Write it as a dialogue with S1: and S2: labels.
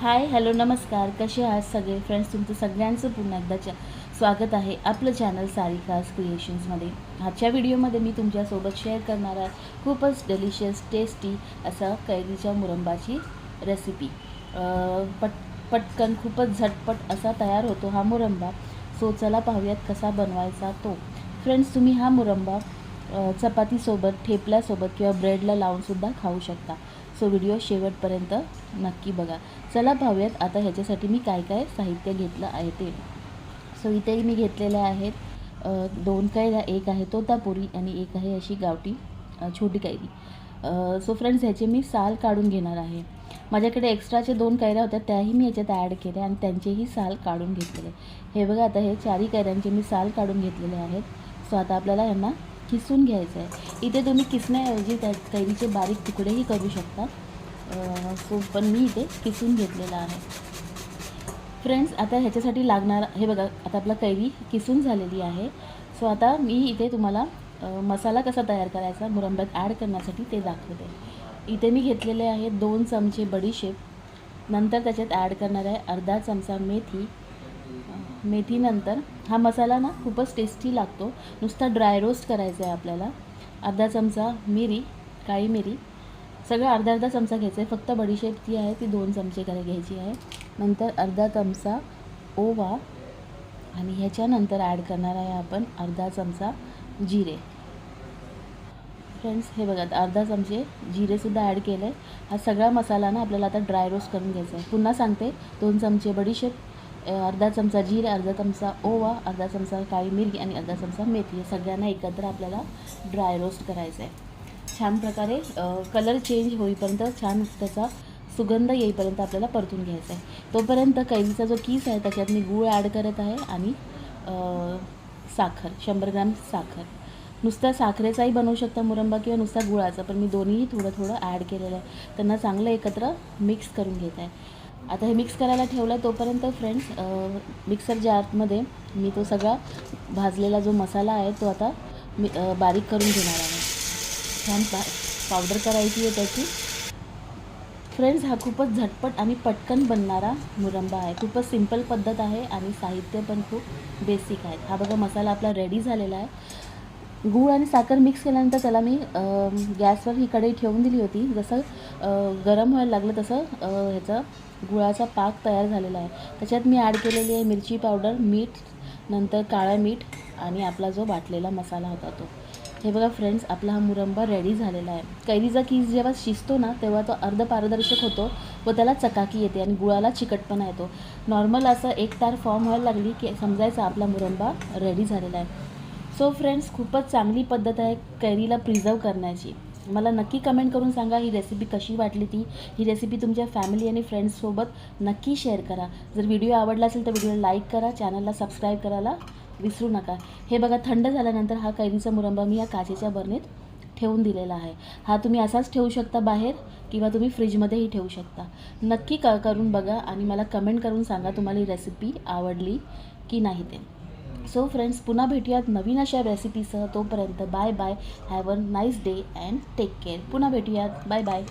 S1: Hi hello नमस्कार. कसे आहात सगळे? फ्रेंड्स तुमचं सगळ्यांचं पुन्हा एकदा स्वागत आहे आपलं चॅनल सारिकास क्रिएशन्समध्ये आजच्या व्हिडिओमध्ये मी तुमच्यासोबत शेअर करणार आहे खूपच डेलिशियस टेस्टी असा कैरीच्या मुरंबाची रेसिपी पट पटकन खूपच झटपट असा तयार होतो हा मुरंबा. सो चला पाहूयात कसा बनवायचा तो. फ्रेंड्स तुम्ही हा मुरंबा चपातीसोबत ठेपल्यासोबत किंवा ब्रेडला लावूनसुद्धा खाऊ शकता. सो व्हिडिओ शेवटपर्यंत नक्की बघा. चला पाहूयात आता ह्याच्यासाठी मी काय काय साहित्य घेतलं आहे ते. सो इथेही मी घेतलेल्या आहेत. दोन कैऱ्या एक आहे तोतापुरी आणि एक आहे अशी गावठी छोटी कैरी. सो फ्रेंड्स ह्याचे मी साल काढून घेणार आहे. माझ्याकडे एक्स्ट्राचे दोन कैऱ्या होत्या त्याही मी याच्यात ॲड केल्या आणि त्यांचेही साल काढून घेतलेले. हे बघा आता हे चारही कैऱ्यांचे मी साल काढून घेतलेले आहेत. सो आता आपल्याला यांना किसून घ्यायचं आहे इथे तुम्ही किसण्याऐवजी त्या कैरीचे बारीक तुकडेही करू शकता. सो पण मी इथे किसून घेतलेलं आहे. फ्रेंड्स आता ह्याच्यासाठी लागणार हे बघा आता आपला कैरी किसून झालेली आहे. सो आता मी इथे तुम्हाला मसाला कसा तयार करायचा मुरंब्यात ॲड करण्यासाठी ते दाखवते. इथे मी घेतलेले आहेत दोन चमचे बडीशेप. नंतर त्याच्यात ॲड करणार आहे अर्धा चमचा मेथी. मेथीनंतर हा मसाला ना खूपच टेस्टी लागतो. नुसता ड्राय रोस्ट करायचा आहे आपल्याला. अर्धा चमचा मिरी काळी मिरी. सगळं अर्धा अर्धा चमचा घ्यायचा आहे. फक्त बडीशेप ती आहे ती दोन चमचे करे घ्यायची आहे. नंतर अर्धा चमचा ओवा आणि ह्याच्यानंतर ॲड करणार आहे आपण अर्धा चमचा जिरे. फ्रेंड्स हे बघा अर्धा चमचे जिरेसुद्धा ॲड केलं आहे हा सगळा मसाला ना आपल्याला आता ड्राय रोस्ट करून घ्यायचा आहे. पुन्हा सांगते दोन चमचे बडीशेप अर्धा चमचा जीर अर्धा चमचा ओवा अर्धा चमचा काळी मिरगी आणि अर्धा चमचा मेथी हे सगळ्यांना एकत्र आपल्याला ड्राय रोस्ट करायचं आहे छान प्रकारे कलर चेंज होईपर्यंत छान त्याचा सुगंध येईपर्यंत आपल्याला परतून घ्यायचा आहे तोपर्यंत कैरीचा जो कीस आहे त्याच्यात मी गूळ ॲड करत आहे आणि साखर शंभर ग्रॅम साखर. नुसत्या साखरेचाही बनवू शकता मुरंबा किंवा नुसता गुळाचा पण मी दोन्हीही थोडं थोडं ॲड केलेलं आहे. त्यांना चांगलं एकत्र मिक्स करून घेत आहे. आता हे मिक्स करायला ठेवलं तोपर्यंत फ्रेंड्स मिक्सर जारमध्ये मी तो सगळा भाजलेला जो मसाला आहे तो आता मी बारीक करून घेणार आहे. छान पा पावडर करायची आहे त्याची. फ्रेंड्स हा खूपच झटपट आणि पटकन बनणारा मुरंबा आहे. खूपच सिंपल पद्धत आहे आणि साहित्य पण खूप बेसिक आहे. हा बघा मसाला आपला रेडी झालेला आहे. गूळ आणि साखर मिक्स केल्यानंतर त्याला मी गॅसवर ही कढई ठेवून दिली होती. जसं गरम व्हायला लागलं तसं ह्याचं गुळाचा पाक तयार झालेला आहे. त्याच्यात मी ॲड केलेली आहे मिरची पावडर मीठ नंतर काळं मीठ आणि आपला जो वाटलेला मसाला होता तो. हे बघा फ्रेंड्स आपला हा मुरंबा रेडी झालेला आहे. कैरीचा कीस जेव्हा शिजतो ना तेव्हा तो अर्ध पारदर्शक होतो व त्याला चकाकी येते आणि गुळाला चिकटपणा येतो. नॉर्मल असं एक तार फॉर्म व्हायला लागली की समजायचं आपला मुरंबा रेडी झालेला आहे. सो फ्रेंड्स खूपच चांगली पद्धत आहे कैरीला प्रिझर्व करण्याची. मला नक्की कमेंट करून सांगा ही रेसिपी कशी वाटली ती. ही रेसिपी तुमच्या फॅमिली आणि फ्रेंड्ससोबत नक्की शेअर करा. जर व्हिडिओ आवडला असेल तर व्हिडिओला लाईक करा चॅनलला सबस्क्राईब करायला विसरू नका. हे बघा थंड झाल्यानंतर हा कैरीचा मुरंबा मी या काचेच्या बरणीत ठेवून दिलेला आहे. हा तुम्ही असाच ठेवू शकता बाहेर किंवा तुम्ही फ्रीजमध्येही ठेवू शकता. नक्की क करून बघा आणि मला कमेंट करून सांगा तुम्हाला ही रेसिपी आवडली की नाही ते. सो फ्रेंड्स पुन्हा भेटूयात नवीन अशा रेसिपीसह तोपर्यंत bye bye have a nice day and take care पुन्हा भेटूयात. Bye bye